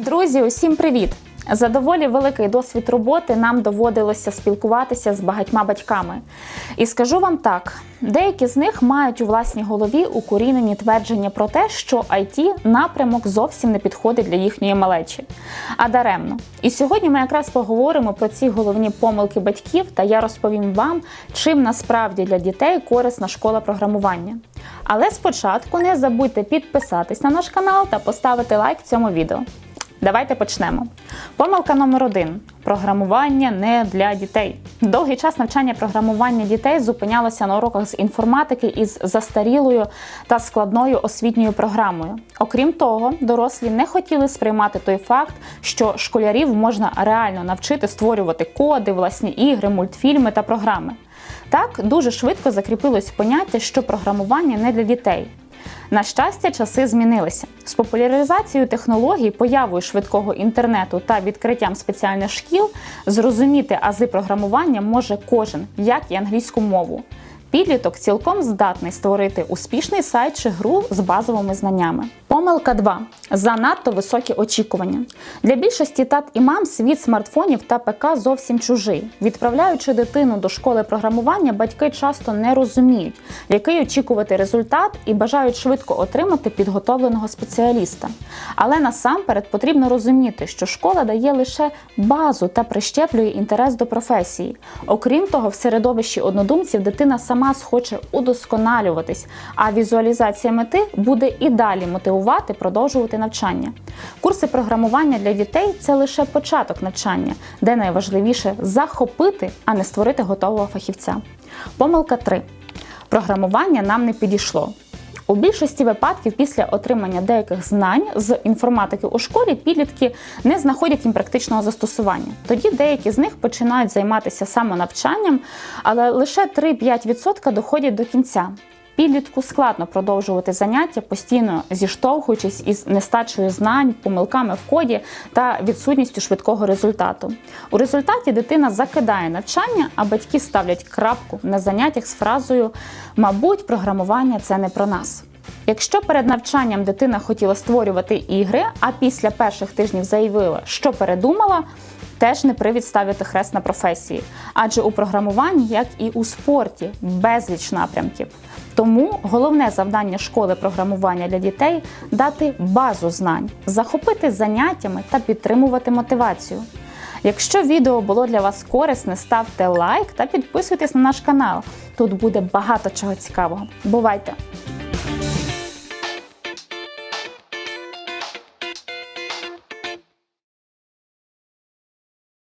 Друзі, усім привіт! За доволі великий досвід роботи нам доводилося спілкуватися з багатьма батьками. І скажу вам так: деякі з них мають у власній голові укорінені твердження про те, що IT напрямок зовсім не підходить для їхньої малечі. А даремно. І сьогодні ми якраз поговоримо про ці головні помилки батьків, та я розповім вам, чим насправді для дітей корисна школа програмування. Але спочатку не забудьте підписатись на наш канал та поставити лайк цьому відео. Давайте почнемо. Помилка номер один: програмування не для дітей. Довгий час навчання програмування дітей зупинялося на уроках з інформатики із застарілою та складною освітньою програмою. Окрім того, дорослі не хотіли сприймати той факт, що школярів можна реально навчити створювати коди, власні ігри, мультфільми та програми. Так дуже швидко закріпилось поняття, що програмування не для дітей. На щастя, часи змінилися з популяризацією технологій, появою швидкого інтернету та відкриттям спеціальних шкіл. Зрозуміти ази програмування може кожен, як і англійську мову. Підліток цілком здатний створити успішний сайт чи гру з базовими знаннями. Помилка 2. занадто високі очікування. Для більшості тат і мам світ смартфонів та ПК зовсім чужий. Відправляючи дитину до школи програмування, батьки часто не розуміють, який очікувати результат і бажають швидко отримати підготовленого спеціаліста. Але насамперед потрібно розуміти, що школа дає лише базу та прищеплює інтерес до професії. Окрім того, в середовищі однодумців дитина сама схоче удосконалюватись, а візуалізація мети буде і далі мотивувати продовжувати навчання. Курси програмування для дітей це лише початок навчання, де найважливіше захопити, а не створити готового фахівця. Помилка 3. Програмування нам не підійшло. У більшості випадків після отримання деяких знань з інформатики у школі підлітки не знаходять їм практичного застосування. Тоді деякі з них починають займатися самонавчанням, але лише 3-5% доходять до кінця. Підлітку складно продовжувати заняття, постійно зіштовхуючись із нестачею знань, помилками в коді та відсутністю швидкого результату. У результаті дитина закидає навчання, а батьки ставлять крапку на заняттях з фразою Мабуть, програмування це не про нас. Якщо перед навчанням дитина хотіла створювати ігри, а після перших тижнів заявила, що передумала, теж не привід ставити хрест на професії, адже у програмуванні, як і у спорті, безліч напрямків. Тому головне завдання школи програмування для дітей дати базу знань, захопити заняттями та підтримувати мотивацію. Якщо відео було для вас корисне, ставте лайк та підписуйтесь на наш канал. Тут буде багато чого цікавого. Бувайте!